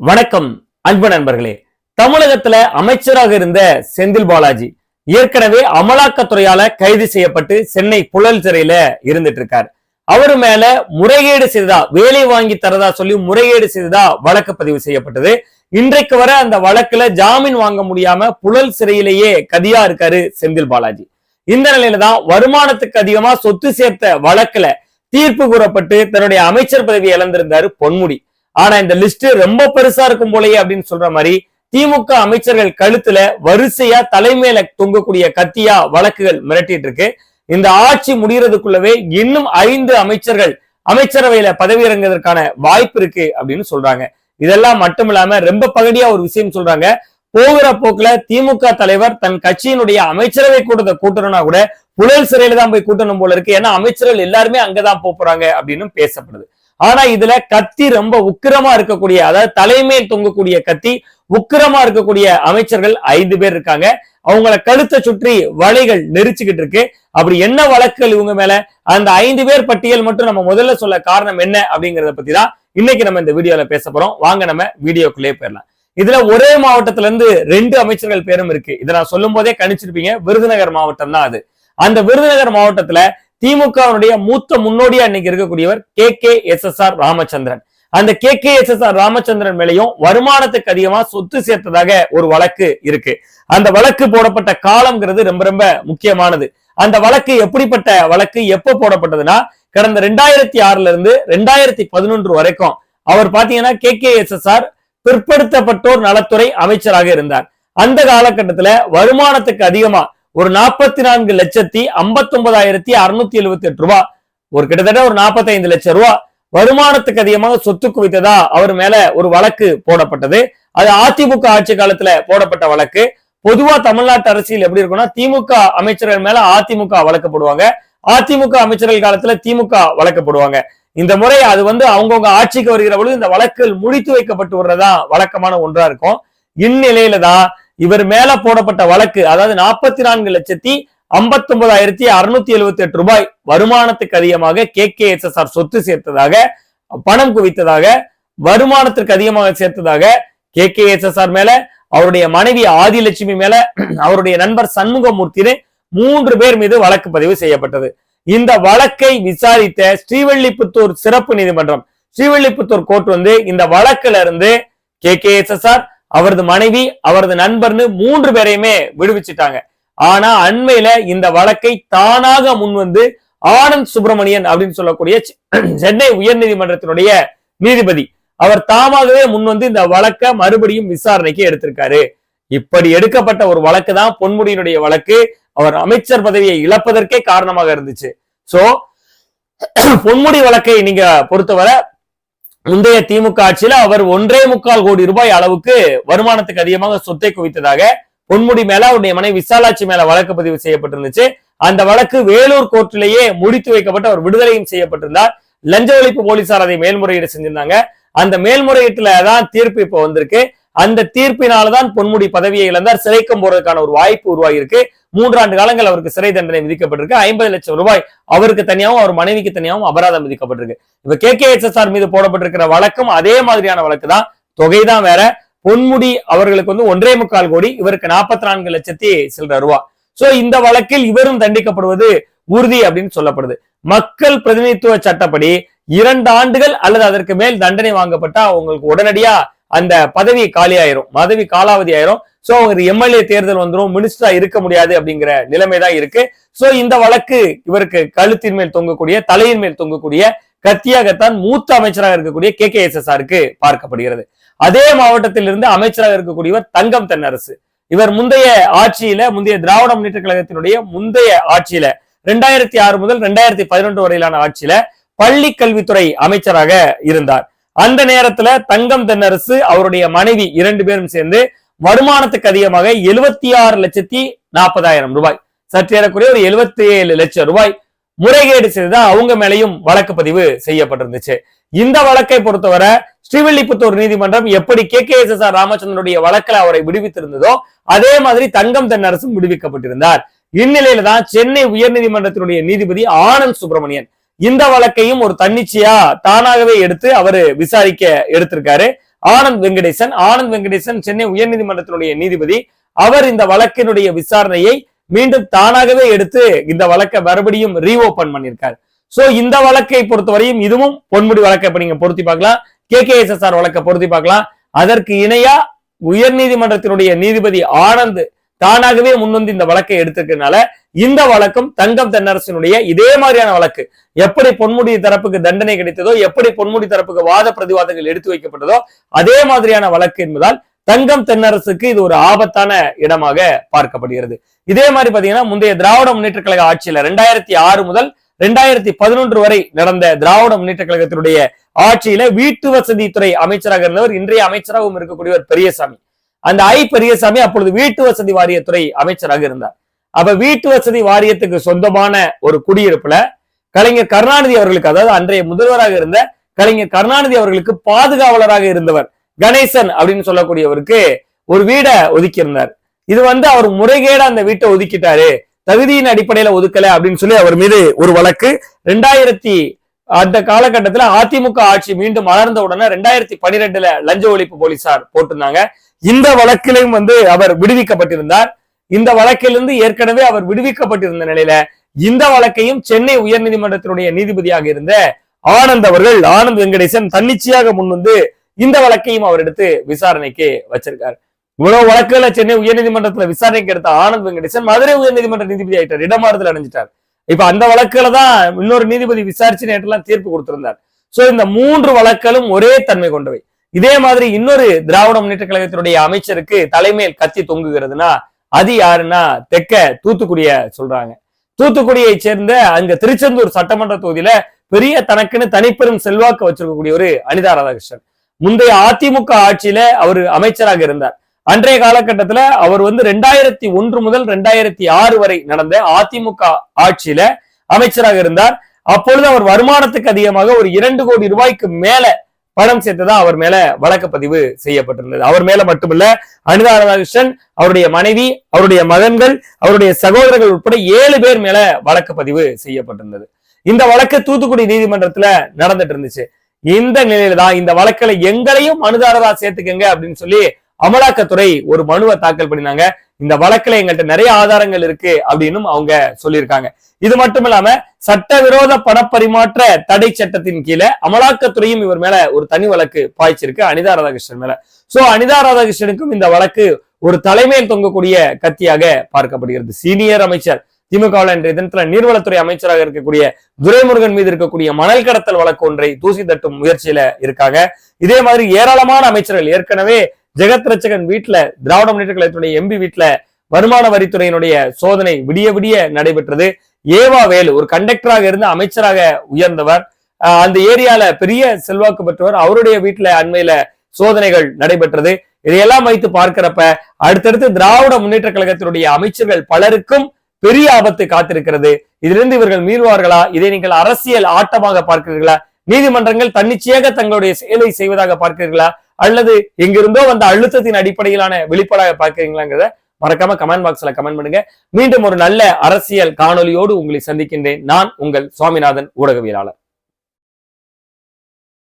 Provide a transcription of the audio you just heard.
வணக்கம் அன்பு நண்பர்களே. தமிழகத்துல அமைச்சராக இருந்த செந்தில் பாலாஜி ஏற்கனவே அமலாக்கத்துறையால கைது செய்யப்பட்டு சென்னை புழல் சிறையில இருந்துட்டு இருக்காரு அவரு மேல முறைகேடு செய்ததா வேலை வாங்கி தரதா சொல்லி முறைகேடு செய்ததா வழக்கு பதிவு செய்யப்பட்டது. இன்றைக்கு வர அந்த வழக்குல ஜாமீன் வாங்க முடியாம புழல் சிறையிலேயே கதியா இருக்காரு செந்தில் பாலாஜி. இந்த நிலையில தான் வருமானத்துக்கு அதிகமா சொத்து சேர்த்த வழக்குல தீர்ப்பு கூறப்பட்டு தன்னுடைய அமைச்சர் பதவியை இழந்திருந்தாரு பொன்முடி. ஆனா இந்த லிஸ்ட் ரொம்ப பெருசா இருக்கும் போலயே அப்படின்னு சொல்ற மாதிரி திமுக அமைச்சர்கள் கழுத்துல வரிசையா தலைமையில தொங்கக்கூடிய கத்தியா வழக்குகள் மிரட்டிட்டு இருக்கு. இந்த ஆட்சி முடிகிறதுக்குள்ளவே இன்னும் ஐந்து அமைச்சர்கள் அமைச்சரவையில பதவி இறங்குவதற்கான வாய்ப்பு இருக்கு அப்படின்னு சொல்றாங்க. இதெல்லாம் மட்டும் இல்லாம ரொம்ப பகடியா ஒரு விஷயம் சொல்றாங்க. போகிற போக்குல திமுக தலைவர் தன் கட்சியினுடைய அமைச்சரவை கூட்டத்தை கூட்டணும்னா கூட புழல் சிறையில தான் போய் கூட்டணும் போல இருக்கு. ஏன்னா அமைச்சர்கள் எல்லாருமே அங்கதான் போறாங்க அப்படின்னு பேசப்படுது. ஆனா இதுல கத்தி ரொம்ப உக்கிரமா இருக்கக்கூடிய அதாவது தலைமையில் தொங்கக்கூடிய கத்தி உக்கிரமா இருக்கக்கூடிய அமைச்சர்கள் ஐந்து பேர் இருக்காங்க. அவங்கள கழுத்தை சுற்றி வலைகள் நெரிச்சுக்கிட்டு இருக்கு. அப்படி என்ன வழக்குகள் இவங்க மேல? அந்த ஐந்து பேர் பட்டியல் மட்டும் நம்ம முதல்ல சொல்ல காரணம் என்ன அப்படிங்கறத பத்தி தான் இன்னைக்கு நம்ம இந்த வீடியோல பேச போறோம். வாங்க நம்ம வீடியோக்குள்ளே போயிடலாம். இதுல ஒரே மாவட்டத்துல இருந்து ரெண்டு அமைச்சர்கள் பேரும் இருக்கு. இதை நான் சொல்லும் போதே கணிச்சிருப்பீங்க. விருதுநகர் மாவட்டம் தான் அது. அந்த விருதுநகர் மாவட்டத்துல திமுகவுடைய மூத்த முன்னோடியா இன்னைக்கு இருக்கக்கூடியவர் K K S S R Ramachandran. அந்த K K S S R Ramachandran மேலையும் வருமானத்துக்கு அதிகமா சொத்து சேர்த்ததாக ஒரு வழக்கு இருக்கு. அந்த வழக்கு போடப்பட்ட காலம்ங்கிறது ரொம்ப ரொம்ப முக்கியமானது. அந்த வழக்கு எப்படிப்பட்ட வழக்கு எப்ப போடப்பட்டதுன்னா கடந்த ரெண்டாயிரத்தி ஆறுல இருந்து ரெண்டாயிரத்தி பதினொன்று வரைக்கும் அவர் பாத்தீங்கன்னா K K S S R பிற்படுத்தப்பட்டோர் நலத்துறை அமைச்சராக இருந்தார். அந்த காலகட்டத்துல வருமானத்துக்கு அதிகமா ஒரு நாற்பத்தி நான்கு லட்சத்தி ஐம்பத்தி ஒன்பதாயிரத்தி அறுநூத்தி எழுபத்தி எட்டு ரூபாய் ஒரு கிட்டத்தட்ட ஒரு நாற்பத்தைந்து லட்சம் ரூபாய் வருமானத்துக்கு அதிகமாக சொத்து குவித்ததா அவர் மேல ஒரு வழக்கு போடப்பட்டது. அது அதிமுக ஆட்சி காலத்துல போடப்பட்ட வழக்கு. பொதுவா தமிழ்நாட்டு அரசியல் எப்படி இருக்கும்னா திமுக அமைச்சர்கள் மேல அதிமுக வழக்கு போடுவாங்க அதிமுக அமைச்சர்கள் காலத்துல திமுக வழக்கு போடுவாங்க இந்த முறை அது வந்து அவங்கவுங்க ஆட்சிக்கு வருகிற பொழுது இந்த வழக்குகள் முடித்து வைக்கப்பட்டு வர்றதா வழக்கமான ஒன்றா இருக்கும். இந்நிலையில தான் இவர் மேல போடப்பட்ட வழக்கு அதாவது நாற்பத்தி நான்கு லட்சத்தி ஐம்பத்தி ஒன்பதாயிரத்தி அறுநூத்தி எழுபத்தி எட்டு ரூபாய் வருமானத்துக்கு அதிகமாக K K S S R சொத்து சேர்த்ததாக பணம் குவித்ததாக வருமானத்திற்கு அதிகமாக சேர்த்ததாக K K S S R மேல அவருடைய மனைவி ஆதிலட்சுமி மேல அவருடைய நண்பர் சண்முகமூர்த்தின்னு மூன்று பேர் மீது வழக்கு பதிவு செய்யப்பட்டது. இந்த வழக்கை விசாரித்த ஸ்ரீவல்லிபுத்தூர் சிறப்பு நீதிமன்றம் ஸ்ரீவல்லிபுத்தூர் கோர்ட் வந்து இந்த வழக்குல இருந்து K K S S R அவரது மனைவி அவரது நண்பர்னு மூன்று பேரையுமே விடுவிச்சிட்டாங்க. ஆனா அண்மையில இந்த வழக்கை தானாக முன்வந்து ஆனந்த் சுப்பிரமணியன் அப்படின்னு சொல்லக்கூடிய சென்னை உயர்நீதிமன்றத்தினுடைய நீதிபதி. அவர் தாமாகவே முன்வந்து இந்த வழக்க மறுபடியும் விசாரணைக்கு எடுத்திருக்காரு. இப்படி எடுக்கப்பட்ட ஒரு வழக்கு தான் பொன்முடியினுடைய வழக்கு. அவர் அமைச்சர் பதவியை இழப்பதற்கே காரணமாக இருந்துச்சு. சோ பொன்முடி வழக்கை நீங்க பொறுத்தவரை முந்தைய திமுக ஆட்சியில அவர் ஒன்றே முக்கால் கோடி ரூபாய் அளவுக்கு வருமானத்துக்கு அதிகமாக சொத்தை குவித்ததாக பொன்முடி மேல அவருடைய மனைவி விசாலாட்சி மேல வழக்கு பதிவு செய்யப்பட்டிருந்துச்சு. அந்த வழக்கு வேலூர் கோர்ட்டிலேயே முடித்து வைக்கப்பட்டு அவர் விடுதலையும் செய்யப்பட்டிருந்தார். லஞ்ச ஒழிப்பு போலீசார் அதை மேல்முறையீடு செஞ்சிருந்தாங்க. அந்த மேல்முறையீட்டுல தான் தீர்ப்பு இப்போ வந்திருக்கு. அந்த தீர்ப்பினால்தான் பொன்முடி பதவியை இழந்தார். சிறைக்கும் போறதுக்கான ஒரு வாய்ப்பு உருவாகியிருக்கு. மூன்றாண்டு காலங்கள் அவருக்கு சிறை தண்டனை விதிக்கப்பட்டிருக்கு. ஐம்பது லட்சம் ரூபாய் அவருக்கு தனியாகவும் அவர் மனைவிக்கு தனியாகவும் அபராதம் விதிக்கப்பட்டிருக்கு. இப்ப K K S S R மீது போடப்பட்டிருக்கிற வழக்கும் அதே மாதிரியான வழக்கு தான் தொகை தான் வேற. பொன்முடி அவர்களுக்கு வந்து ஒன்றே முக்கால் கோடி இவருக்கு நாற்பத்தி நான்கு லட்சத்தி சில்லற ரூபா. சோ இந்த வழக்கில் இவரும் தண்டிக்கப்படுவது உறுதி அப்படின்னு சொல்லப்படுது. மக்கள் பிரதிநிதித்துவ சட்டப்படி இரண்டு ஆண்டுகள் அல்லது அதற்கு மேல் தண்டனை வாங்கப்பட்டா உங்களுக்கு உடனடியா அந்த பதவி காலி ஆயிரும் பதவி காலாவதி ஆயிரும் சோ அவங்க எம்எல்ஏ தேர்தல் வந்துடும் மினிஸ்டரா இருக்க முடியாது அப்படிங்கிற நிலைமை தான் இருக்கு. சோ இந்த வழக்கு இவருக்கு கழுத்தின் மேல் தொங்கக்கூடிய தலையின் மேல் தொங்கக்கூடிய கத்தியாகத்தான் மூத்த அமைச்சராக இருக்கக்கூடிய கே கே எஸ் எஸ் ஆருக்கு பார்க்கப்படுகிறது. அதே மாவட்டத்தில் இருந்து அமைச்சராக இருக்கக்கூடியவர் தங்கம் தென்னரசு. இவர் முந்தைய ஆட்சியில முந்தைய திராவிட முன்னேற்ற கழகத்தினுடைய முந்தைய ஆட்சியில ரெண்டாயிரத்தி ஆறு முதல் ரெண்டாயிரத்தி பதினொன்று வரையிலான ஆட்சியில பள்ளி கல்வித்துறை அமைச்சராக இருந்தார். அந்த நேரத்துல தங்கம் தென்னரசு அவருடைய மனைவி இரண்டு பேரும் சேர்ந்து வருமானத்துக்கு அதிகமாக எழுபத்தி ஆறு லட்சத்தி நாற்பதாயிரம் ரூபாய். சற்றேறக்குரிய ஒரு எழுபத்தி ஏழு லட்சம் ரூபாய் முறைகேடு செய்துதான் அவங்க மேலையும் வழக்கு பதிவு செய்யப்பட்டிருந்துச்சு. இந்த வழக்கை பொறுத்தவரை ஸ்ரீவில்லிபுத்தூர் நீதிமன்றம் எப்படி K K S S R ராமச்சந்திரனுடைய வழக்கில் அவரை விடுவித்திருந்ததோ அதே மாதிரி தங்கம் தென்னரசும் விடுவிக்கப்பட்டிருந்தார். இந்நிலையில தான் சென்னை உயர்நீதிமன்றத்தினுடைய நீதிபதி ஆனந்த் சுப்பிரமணியன் இந்த வழக்கையும் ஒரு தன்னிச்சையா தானாகவே எடுத்து அவரு விசாரிக்க எடுத்திருக்காரு. ஆனந்த் வெங்கடேசன் ஆனந்த் வெங்கடேசன் சென்னை உயர்நீதிமன்றத்தினுடைய நீதிபதி. அவர் இந்த வழக்கினுடைய விசாரணையை மீண்டும் தானாகவே எடுத்து இந்த வழக்கை மறுபடியும் ரீஓபன் பண்ணியிருக்காரு. சோ இந்த வழக்கை பொறுத்தவரையும் இதுவும் பொன்முடி வழக்கை இப்ப நீங்க பொருத்தி பார்க்கலாம். K K S S R வழக்கை பொருத்தி பார்க்கலாம். அதற்கு இணையா உயர்நீதிமன்றத்தினுடைய நீதிபதி ஆனந்த் தானாகவே முன்வந்து இந்த வழக்கை எடுத்திருக்கிறதுனால இந்த வழக்கும் தங்கம் தென்னரசனுடைய இதே மாதிரியான வழக்கு. எப்படி பொன்முடி தரப்புக்கு தண்டனை கிடைத்ததோ எப்படி பொன்முடி தரப்புக்கு வாத பிரதிவாதங்கள் எடுத்து வைக்கப்பட்டதோ அதே மாதிரியான வழக்கு என்பதால் தங்கம் தென்னரசுக்கு இது ஒரு ஆபத்தான இடமாக பார்க்கப்படுகிறது. இதே மாதிரி பாத்தீங்கன்னா முந்தைய திராவிட முன்னேற்ற கழக ஆட்சியில ரெண்டாயிரத்தி ஆறு முதல் ரெண்டாயிரத்தி பதினொன்று வரை நடந்த திராவிட முன்னேற்ற கழகத்தினுடைய ஆட்சியில வீட்டு வசதி துறை அமைச்சராக இருந்தவர் இன்றைய அமைச்சராகவும் இருக்கக்கூடியவர் பெரியசாமி. அந்த ஐ பெரியசாமி அப்பொழுது வீட்டு வசதி வாரியத்துறை அமைச்சராக இருந்தார். அப்ப வீட்டு வசதி வாரியத்துக்கு சொந்தமான ஒரு குடியிருப்புல கலைஞர் கருணாநிதி அவர்களுக்கு அதாவது அன்றைய முதல்வராக இருந்த கலைஞர் கருணாநிதி அவர்களுக்கு பாதுகாவலராக இருந்தவர் கணேசன் அப்படின்னு சொல்லக்கூடியவருக்கு ஒரு வீடை ஒதுக்கியிருந்தார். இது வந்து அவர் முறைகேட அந்த வீட்டை ஒதுக்கிட்டாரு. தகுதியின் அடிப்படையில ஒதுக்கல அப்படின்னு சொல்லி அவர் மீது ஒரு வழக்கு. ரெண்டாயிரத்தி அந்த காலகட்டத்துல அதிமுக ஆட்சி மீண்டும் மலர்ந்த உடனே ரெண்டாயிரத்தி பனிரெண்டுல லஞ்ச ஒழிப்பு போலீசார் போட்டிருந்தாங்க. இந்த வழக்கிலையும் வந்து அவர் விடுவிக்கப்பட்டிருந்தார். இந்த வழக்கிலிருந்து ஏற்கனவே அவர் விடுவிக்கப்பட்டிருந்த நிலையில இந்த வழக்கையும் சென்னை உயர்நீதிமன்றத்தினுடைய நீதிபதியாக இருந்த ஆனந்த் அவர்கள் ஆனந்த் வெங்கடேசன் தன்னிச்சையாக முன் வந்து இந்த வழக்கையும் அவர் எடுத்து விசாரணைக்கு வச்சிருக்காரு. இவ்வளவு வழக்குகளை சென்னை உயர்நீதிமன்றத்துல விசாரணைக்கு எடுத்த ஆனந்த் வெங்கடேசன் மதுரை உயர்நீதிமன்ற நீதிபதி ஆயிட்டார் இடமாறுதல் அடைஞ்சிட்டார். இப்ப அந்த வழக்குல தான் இன்னொரு நீதிபதி விசாரிச்சு நேற்றுலாம் தீர்ப்பு கொடுத்திருந்தார். சோ இந்த மூன்று வழக்களும் ஒரே தன்மை கொண்டவை. இதே மாதிரி இன்னொரு திராவிட முன்னேற்ற கழகத்தினுடைய அமைச்சருக்கு தலைமையில் கத்தி தொங்குகிறதுனா அது யாருன்னா தெக்க தூத்துக்குடிய சொல்றாங்க. தூத்துக்குடியை சேர்ந்த அங்க திருச்செந்தூர் சட்டமன்ற தொகுதியில பெரிய தனக்குன்னு தனிப்பெரும் செல்வாக்கு வச்சிருக்கக்கூடிய ஒரு அனிதா ராதாகிருஷ்ணன். முந்தைய அதிமுக ஆட்சியில அவர் அமைச்சராக இருந்தார். அன்றைய காலகட்டத்துல அவர் வந்து ரெண்டாயிரத்தி ஒன்று முதல் ரெண்டாயிரத்தி ஆறு வரை நடந்த அதிமுக ஆட்சியில அமைச்சராக இருந்தார். அப்பொழுது அவர் வருமானத்துக்கு அதிகமாக ஒரு இரண்டு கோடி ரூபாய்க்கு மேல பணம் சேர்த்ததா அவர் மேல வழக்கு பதிவு செய்யப்பட்டிருந்தது. அவர் மேல மட்டுமல்ல அனிதா ராதாகிருஷ்ணன் அவருடைய மனைவி அவருடைய மகன்கள் அவருடைய சகோதரர்கள் உட்பட ஏழு பேர் மேல வழக்கு பதிவு செய்யப்பட்டிருந்தது. இந்த வழக்கு தூத்துக்குடி நீதிமன்றத்துல நடந்துட்டு இருந்துச்சு. இந்த நிலையில தான் இந்த வழக்குல எங்களையும் மனுதாரரா சேர்த்துக்கங்க அப்படின்னு சொல்லி அமலாக்கத்துறை ஒரு மனுவை தாக்கல் பண்ணினாங்க. இந்த வழக்குல எங்கள்கிட்ட நிறைய ஆதாரங்கள் இருக்கு அப்படின்னு அவங்க சொல்லியிருக்காங்க. இது மட்டும் இல்லாம சட்டவிரோத பணப்பரிமாற்ற தடை சட்டத்தின் கீழே அமலாக்கத்துறையும் இவர் மேல ஒரு தனி வழக்கு பாய்ச்சிருக்கு அனிதா ராதாகிருஷ்ணன் மேல. சோ அனிதா ராதாகிருஷ்ணனுக்கும் இந்த வழக்கு ஒரு தலைமையில் தொங்கக்கூடிய கத்தியாக பார்க்கப்படுகிறது. சீனியர் அமைச்சர் திமுகவில் இன்றைய தினத்துல நீர்வளத்துறை அமைச்சராக இருக்கக்கூடிய துரைமுருகன் மீது இருக்கக்கூடிய மணல் கடத்தல் வழக்கு ஒன்றை தூசி தட்டும் முயற்சியில இருக்காங்க. இதே மாதிரி ஏராளமான அமைச்சர்கள் ஏற்கனவே ஜெகத் ரச்சகன் வீட்டுல திராவிட முன்னேற்ற கழகத்துடைய எம்பி வீட்டுல வருமான வரித்துறையினுடைய சோதனை விடிய விடிய நடைபெற்றது. ஏவா வேலு ஒரு கண்டக்டராக இருந்து அமைச்சராக உயர்ந்தவர். அந்த ஏரியால பெரிய செல்வாக்கு பெற்றவர். அவருடைய வீட்டுல அண்மையில சோதனைகள் நடைபெற்றது. இதையெல்லாம் வைத்து பார்க்கிறப்ப அடுத்தடுத்து திராவிட முன்னேற்ற கழகத்தினுடைய அமைச்சர்கள் பலருக்கும் பெரிய ஆபத்து காத்திருக்கிறது. இதிலிருந்து இவர்கள் மீறுவார்களா? இதை நீங்கள் அரசியல் ஆட்டமாக பார்க்கிறீர்களா? நீதிமன்றங்கள் தன்னிச்சையாக தங்களுடைய செயலை செய்வதாக பார்க்கிறீர்களா? அல்லது எங்கிருந்தோ வந்த அழுத்தத்தின் அடிப்படையிலான வெளிப்பாடாக பார்க்கிறீங்களாங்கிறத மறக்காம கமெண்ட் பாக்ஸ்ல கமெண்ட் பண்ணுங்க. மீண்டும் ஒரு நல்ல அரசியல் காணொலியோடு உங்களை சந்திக்கின்றேன். நான் உங்கள் சுவாமிநாதன் ஊடகவியலாளர்.